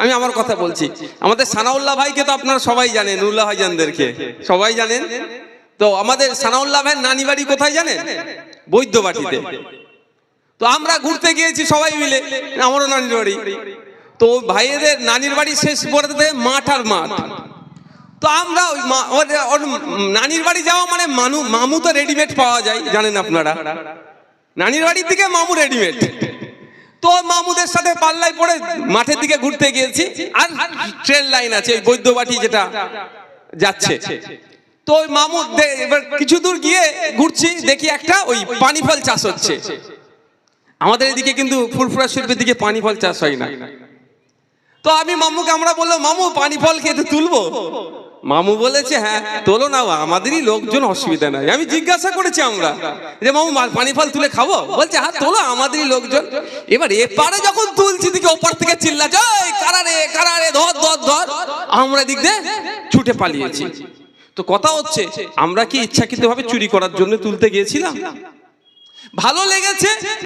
আমি আমার কথা বলছি। আমাদের সানাউল্লাহ ভাইকে তো আপনারা সবাই জানেন উল্লাহ ভাইজানদেরকে সবাই জানেন? তো আমাদের সানাউল্লাহ ভাইয়ের নানি বাড়ি কোথায় জানেন? বৈদ্যবাটিতে। তো আমরা ঘুরতে গিয়েছি সবাই মিলে, আমারও নানির বাড়ি। তো ভাইয়েদের নানির বাড়ি শেষ পড়তে মাঠ আর মাঠ। তো আমরা ওই নানির বাড়ি যাওয়া মানে মানু মামু তো রেডিমেড পাওয়া যায়, জানেন আপনারা? নানির বাড়ির থেকে মামু রেডিমেড তো মামুদের সাথে পাল্লায় পড়ে মাঠের দিকে ঘুরতে গিয়েছি, আর ট্রেন লাইন আছে, ওই বৈদ্যবাটি যেটা যাচ্ছে। তো ওই মামু এবার কিছু দূর গিয়ে ঘুরছি, দেখি একটা ওই পানি ফল চাষ হচ্ছে। আমাদের এদিকে কিন্তু ফুলফুরা শিল্পের দিকে পানি ফল চাষ হয় না। তো আমি মামুকে আমরা বলল মামু পানি ফল খেতে তুলবো? মামু বলেছে হ্যাঁ তোলো না আমাদেরই লোকজন অসুবিধা নাই। আমি জিজ্ঞাসা করেছি আমরা যে মামু পানি ফল তুলে খাব? বলছে হ্যাঁ তোলো আমাদেরই লোকজন। এবার এপারে যখন তুলছি দিকে ওপার থেকে চিল্লা "এই, কারা রে কারা রে ধর ধর ধর। আমরা দিক দিয়ে ছুটে পালিয়েছি। তো কথা হচ্ছে আমরা কি ইচ্ছাকৃতভাবে চুরি করার জন্য তুলতে গিয়েছিলাম? ভালো লেগেছে